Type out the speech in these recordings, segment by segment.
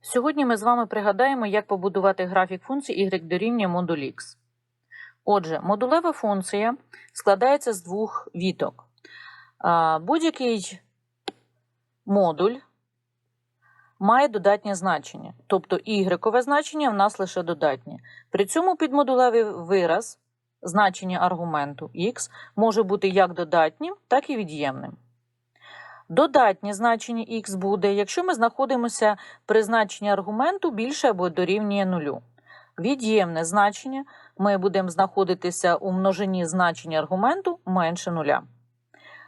Сьогодні ми з вами пригадаємо, як побудувати графік функції y дорівнює модуль x. Отже, модулева функція складається з двох віток. Будь-який модуль має додатнє значення, тобто y значення в нас лише додатнє. При цьому підмодулевий вираз значення аргументу x може бути як додатнім, так і від'ємним. Додатнє значення x буде, якщо ми знаходимося при значенні аргументу більше або дорівнює нулю. Від'ємне значення ми будемо знаходитися у множині значення аргументу менше нуля.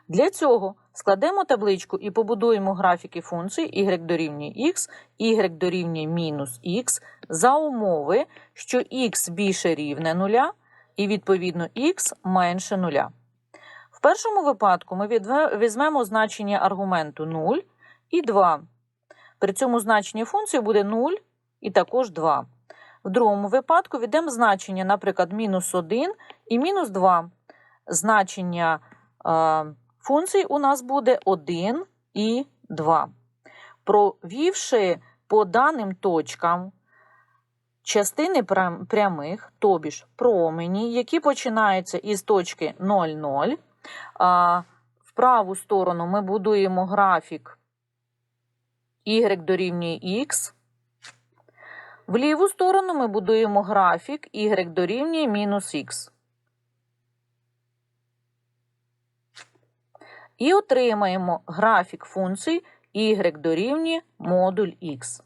Для цього складемо табличку і побудуємо графіки функції y дорівнює x, y дорівнює мінус x за умови, що x більше рівне нуля і відповідно x менше нуля. В першому випадку ми візьмемо значення аргументу 0 і 2. При цьому значення функції буде 0 і також 2. В другому випадку віддамо значення, наприклад, мінус 1 і мінус 2. Значення е, функцій у нас буде 1 і 2. Провівши по даним точкам частини прямих, тобі ж промені, які починаються із точки 0, 0, а, в праву сторону ми будуємо графік y дорівнює x. В ліву сторону ми будуємо графік y дорівнює мінус х. І отримаємо графік функцій y дорівнює модуль x.